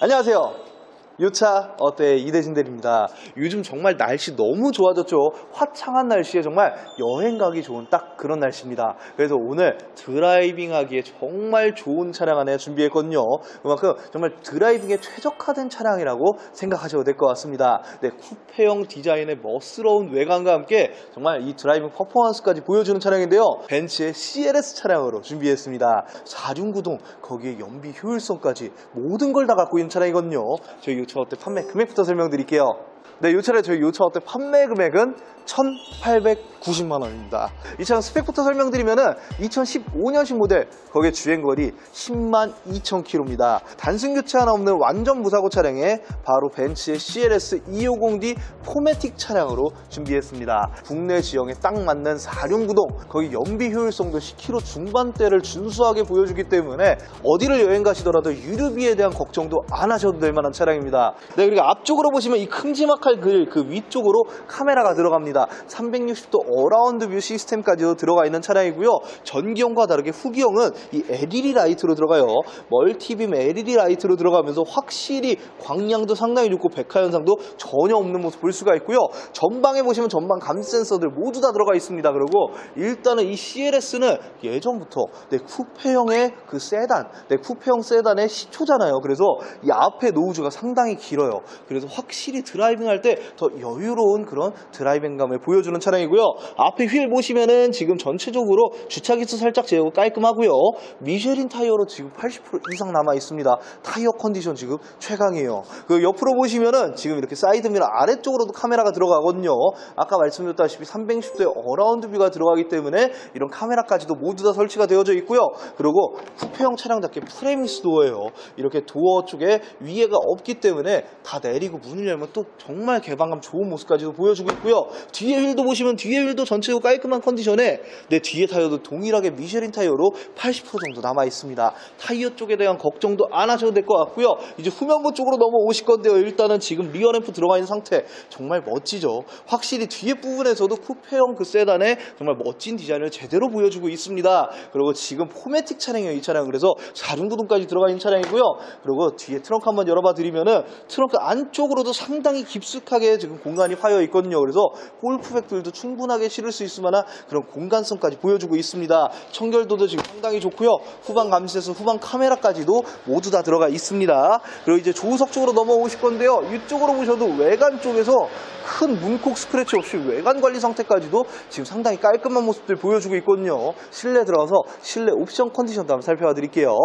안녕하세요. 요차 어때 이대진 대리입니다. 요즘 정말 날씨 너무 좋아졌죠. 화창한 날씨에 정말 여행 가기 좋은 딱 그런 날씨입니다. 그래서 오늘 드라이빙 하기에 정말 좋은 차량 하나 준비했거든요. 그만큼 정말 드라이빙에 최적화된 차량이라고 생각하셔도 될 것 같습니다. 네, 쿠페형 디자인의 멋스러운 외관과 함께 정말 이 드라이빙 퍼포먼스까지 보여주는 차량인데요. 벤츠의 CLS 차량으로 준비했습니다. 4륜구동 거기에 연비 효율성까지 모든 걸 다 갖고 있는 차량이거든요. 저희 요차 어때 판매 금액부터 설명드릴게요. 네, 이 차량 저희 요차 어때 판매 금액은 1,890만 원입니다. 이 차량 스펙부터 설명드리면 은 2015년식 모델 거기에 주행거리 10만 2천 킬로입니다. 단순 교체 하나 없는 완전 무사고 차량에 바로 벤츠의 CLS 250D 포매틱 차량으로 준비했습니다. 국내 지형에 딱 맞는 4륜 구동 거기 연비 효율성도 10km 중반대를 준수하게 보여주기 때문에 어디를 여행 가시더라도 유류비에 대한 걱정도 안 하셔도 될 만한 차량입니다. 네, 그리고 앞쪽으로 보시면 이 큼지막 한 그, 그 위쪽으로 카메라가 들어갑니다. 360도 어라운드 뷰 시스템까지도 들어가 있는 차량이고요. 전기형과 다르게 후기형은 이 LED 라이트로 들어가요. 멀티빔 LED 라이트로 들어가면서 확실히 광량도 상당히 좋고 백화 현상도 전혀 없는 모습 볼 수가 있고요. 전방에 보시면 전방 감지 센서들 모두 다 들어가 있습니다. 그리고 일단은 이 CLS는 예전부터 네, 쿠페형의 그 세단, 네, 쿠페형 세단의 시초잖아요. 그래서 이 앞에 노우즈가 상당히 길어요. 그래서 확실히 드라이 빙할때 더 여유로운 그런 드라이빙감을 보여주는 차량이고요. 앞에 휠 보시면은 지금 전체적으로 주차 기수 살짝 제거 깔끔하고요. 미쉐린 타이어로 지금 80% 이상 남아 있습니다. 타이어 컨디션 지금 최강이에요. 그 옆으로 보시면은 지금 이렇게 사이드 미러 아래쪽으로도 카메라가 들어가거든요. 아까 말씀드렸다시피 360도의 어라운드 뷰가 들어가기 때문에 이런 카메라까지도 모두 다 설치가 되어져 있고요. 그리고 쿠페형 차량답게 프레미스 도어예요. 이렇게 도어 쪽에 위에가 없기 때문에 다 내리고 문을 열면 또 정말 개방감 좋은 모습까지도 보여주고 있고요. 뒤에 휠도 보시면 뒤에 휠도 전체적으로 깔끔한 컨디션에 내 뒤에 타이어도 동일하게 미쉐린 타이어로 80% 정도 남아 있습니다. 타이어 쪽에 대한 걱정도 안 하셔도 될 것 같고요. 이제 후면부 쪽으로 넘어오실 건데요. 일단은 지금 리어 램프 들어가 있는 상태 정말 멋지죠. 확실히 뒤에 부분에서도 쿠페형 그 세단의 정말 멋진 디자인을 제대로 보여주고 있습니다. 그리고 지금 포매틱 차량이에요. 이 차량 그래서 4중구동까지 들어가 있는 차량이고요. 그리고 뒤에 트렁크 한번 열어봐 드리면은 트렁크 안쪽으로도 상당히 깊 숙하게 지금 공간이 파여 있거든요. 그래서 골프백들도 충분하게 실을 수 있을 만한 그런 공간성까지 보여주고 있습니다. 청결도도 지금 상당히 좋고요. 후방 감시에서 후방 카메라까지도 모두 다 들어가 있습니다. 그리고 이제 조수석 쪽으로 넘어오실 건데요. 이쪽으로 보셔도 외관 쪽에서 큰 문콕 스크래치 없이 외관 관리 상태까지도 지금 상당히 깔끔한 모습들 보여주고 있거든요. 실내 들어가서 실내 옵션 컨디션도 한번 살펴봐 드릴게요.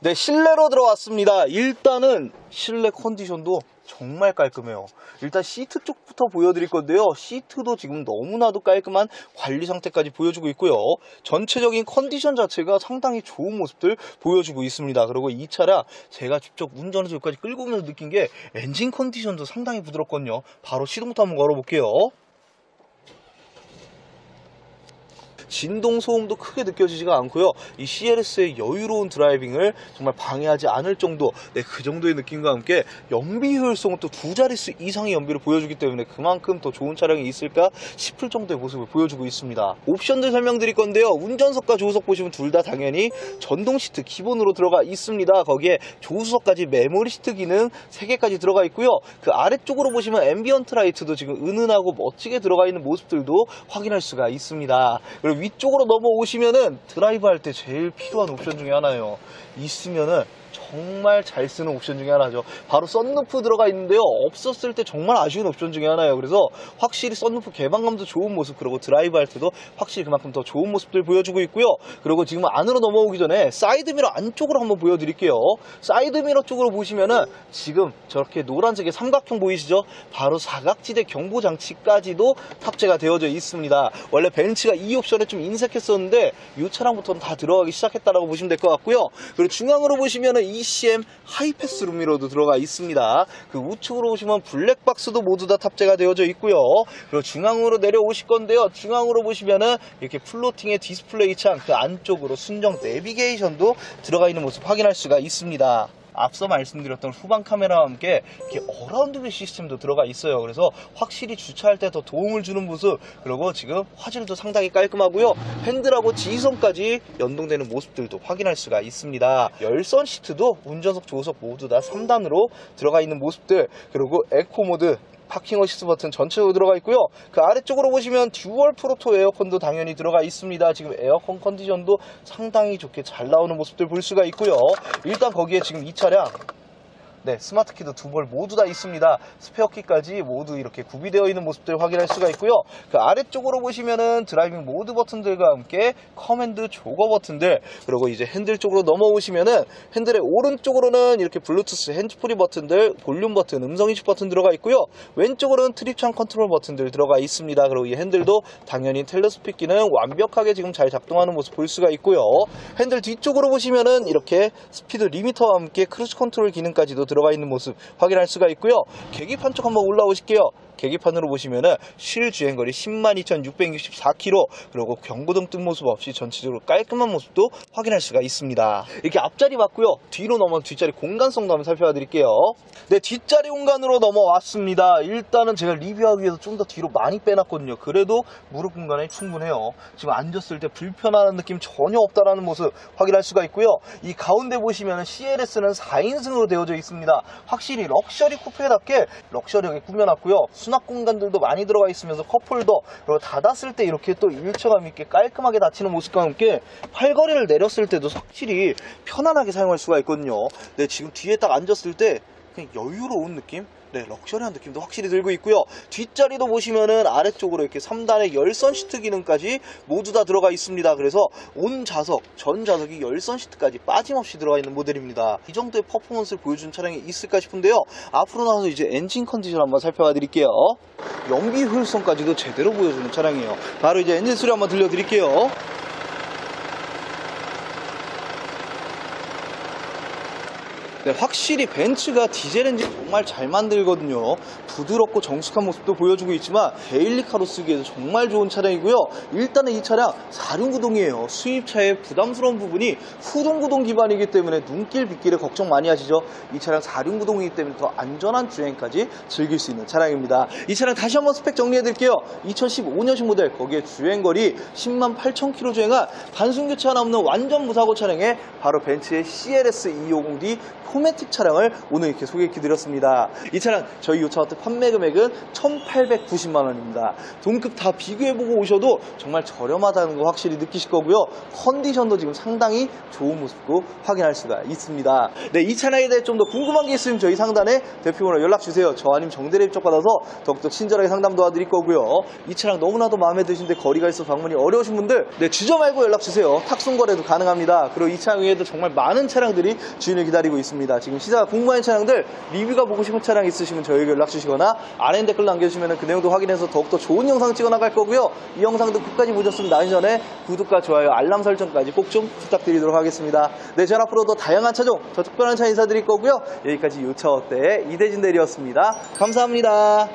네, 실내로 들어왔습니다. 일단은 실내 컨디션도 정말 깔끔해요. 일단 시트 쪽부터 보여드릴 건데요. 시트도 지금 너무나도 깔끔한 관리 상태까지 보여주고 있고요. 전체적인 컨디션 자체가 상당히 좋은 모습들 보여주고 있습니다. 그리고 이 차량 제가 직접 운전해서 여기까지 끌고 오면서 느낀 게 엔진 컨디션도 상당히 부드럽거든요. 바로 시동부터 한번 걸어볼게요. 진동 소음도 크게 느껴지지가 않고요. 이 CLS의 여유로운 드라이빙을 정말 방해하지 않을 정도, 네, 그 정도의 느낌과 함께 연비 효율성은 또 두 자릿수 이상의 연비를 보여주기 때문에 그만큼 더 좋은 차량이 있을까 싶을 정도의 모습을 보여주고 있습니다. 옵션들 설명드릴 건데요. 운전석과 조수석 보시면 둘 다 당연히 전동 시트 기본으로 들어가 있습니다. 거기에 조수석까지 메모리 시트 기능 3개까지 들어가 있고요. 그 아래쪽으로 보시면 앰비언트 라이트도 지금 은은하고 멋지게 들어가 있는 모습들도 확인할 수가 있습니다. 그리고 위쪽으로 넘어오시면은 드라이브 할 때 제일 필요한 옵션 중에 하나예요. 있으면은 정말 잘 쓰는 옵션 중에 하나죠. 바로 썬루프 들어가 있는데요. 없었을 때 정말 아쉬운 옵션 중에 하나예요. 그래서 확실히 썬루프 개방감도 좋은 모습 그리고 드라이브 할 때도 확실히 그만큼 더 좋은 모습들 보여주고 있고요. 그리고 지금 안으로 넘어오기 전에 사이드미러 안쪽으로 한번 보여드릴게요. 사이드미러 쪽으로 보시면은 지금 저렇게 노란색의 삼각형 보이시죠? 바로 사각지대 경보 장치까지도 탑재가 되어져 있습니다. 원래 벤츠가 이 옵션에 좀 인색했었는데 이 차량부터는 다 들어가기 시작했다라고 보시면 될 것 같고요. 그리고 중앙으로 보시면은 ECM 하이패스 룸미러도 들어가 있습니다. 그 우측으로 보시면 블랙박스도 모두 다 탑재가 되어져 있고요. 그리고 중앙으로 내려오실 건데요. 중앙으로 보시면은 이렇게 플로팅의 디스플레이 창 그 안쪽으로 순정 내비게이션도 들어가 있는 모습 확인할 수가 있습니다. 앞서 말씀드렸던 후방 카메라와 함께 이렇게 어라운드 뷰 시스템도 들어가 있어요. 그래서 확실히 주차할 때 더 도움을 주는 모습 그리고 지금 화질도 상당히 깔끔하고요. 핸들하고 지휘선까지 연동되는 모습들도 확인할 수가 있습니다. 열선 시트도 운전석, 조수석 모두 다 3단으로 들어가 있는 모습들 그리고 에코 모드 파킹 어시스트 버튼 전체로 들어가 있고요. 그 아래쪽으로 보시면 듀얼 프로토 에어컨도 당연히 들어가 있습니다. 지금 에어컨 컨디션도 상당히 좋게 잘 나오는 모습들 볼 수가 있고요. 일단 거기에 지금 이 차량 네, 스마트 키도 두 벌 모두 다 있습니다. 스페어 키까지 모두 이렇게 구비되어 있는 모습들 확인할 수가 있고요. 그 아래쪽으로 보시면은 드라이빙 모드 버튼들과 함께 커맨드 조거 버튼들 그리고 이제 핸들 쪽으로 넘어오시면은 핸들의 오른쪽으로는 이렇게 블루투스 핸즈프리 버튼들, 볼륨 버튼, 음성 인식 버튼 들어가 있고요. 왼쪽으로는 트립창 컨트롤 버튼들 들어가 있습니다. 그리고 이 핸들도 당연히 텔레스픽 기능 완벽하게 지금 잘 작동하는 모습 볼 수가 있고요. 핸들 뒤쪽으로 보시면은 이렇게 스피드 리미터와 함께 크루즈 컨트롤 기능까지도 들어 가 있는 모습 확인할 수가 있고요. 계기판 쪽 한번 올라오실게요. 계기판으로 보시면은 실 주행거리 102,664km 그리고 경고등 뜬 모습 없이 전체적으로 깔끔한 모습도 확인할 수가 있습니다. 이렇게 앞자리 맞고요. 뒤로 넘어 뒷자리 공간성도 한번 살펴봐 드릴게요. 네, 뒷자리 공간으로 넘어왔습니다. 일단은 제가 리뷰하기 위해서 좀 더 뒤로 많이 빼놨거든요. 그래도 무릎 공간이 충분해요. 지금 앉았을 때 불편한 느낌 전혀 없다라는 모습 확인할 수가 있고요. 이 가운데 보시면 CLS는 4인승으로 되어져 있습니다. 확실히 럭셔리 쿠페답게 럭셔리하게 꾸며놨고요. 수납 공간들도 많이 들어가 있으면서 컵홀더 그리고 닫았을 때 이렇게 또 일체감 있게 깔끔하게 닫히는 모습과 함께 팔걸이를 내렸을 때도 확실히 편안하게 사용할 수가 있거든요. 네, 지금 뒤에 딱 앉았을 때 그냥 여유로운 느낌? 네, 럭셔리한 느낌도 확실히 들고 있고요. 뒷자리도 보시면은 아래쪽으로 이렇게 3단의 열선 시트 기능까지 모두 다 들어가 있습니다. 그래서 온 좌석, 전 좌석이 열선 시트까지 빠짐없이 들어가 있는 모델입니다. 이 정도의 퍼포먼스를 보여준 차량이 있을까 싶은데요. 앞으로 나와서 이제 엔진 컨디션 한번 살펴봐 드릴게요. 연비 효율성까지도 제대로 보여주는 차량이에요. 바로 이제 엔진 소리 한번 들려드릴게요. 네, 확실히 벤츠가 디젤 엔진 정말 잘 만들거든요. 부드럽고 정숙한 모습도 보여주고 있지만 데일리카로 쓰기에도 정말 좋은 차량이고요. 일단은 이 차량 4륜 구동이에요. 수입차의 부담스러운 부분이 후륜구동 기반이기 때문에 눈길 빗길에 걱정 많이 하시죠. 이 차량 4륜 구동이기 때문에 더 안전한 주행까지 즐길 수 있는 차량입니다. 이 차량 다시 한번 스펙 정리해 드릴게요. 2015년식 모델 거기에 주행거리 10만 8천 킬로 주행한 단순 교체 하나 없는 완전 무사고 차량에 바로 벤츠의 CLS 250D 포매틱 차량을 오늘 이렇게 소개해 드렸습니다. 이 차량 저희 요차와트 판매 금액은 1,890만 원입니다. 동급 다 비교해보고 오셔도 정말 저렴하다는 거 확실히 느끼실 거고요. 컨디션도 지금 상당히 좋은 모습도 확인할 수가 있습니다. 네, 이 차량에 대해 좀 더 궁금한 게 있으면 저희 상단에 대표번호 연락 주세요. 저 아니면 정대리 입적 받아서 더욱더 친절하게 상담 도와드릴 거고요. 이 차량 너무나도 마음에 드신데 거리가 있어 방문이 어려우신 분들 네, 주저 말고 연락 주세요. 탁송 거래도 가능합니다. 그리고 이 차량 외에도 정말 많은 차량들이 주인을 기다리고 있습니다. 지금 시사가 궁금한 차량들 리뷰가 보고 싶은 차량 있으시면 저에게 연락 주시거나 아래 댓글 남겨주시면 그 내용도 확인해서 더욱더 좋은 영상 찍어 나갈 거고요. 이 영상도 끝까지 보셨으면 나기 전에 구독과 좋아요, 알람 설정까지 꼭 좀 부탁드리도록 하겠습니다. 네, 전 앞으로도 다양한 차종, 저 특별한 차 인사드릴 거고요. 여기까지 요차 어때 이대진 대리였습니다. 감사합니다.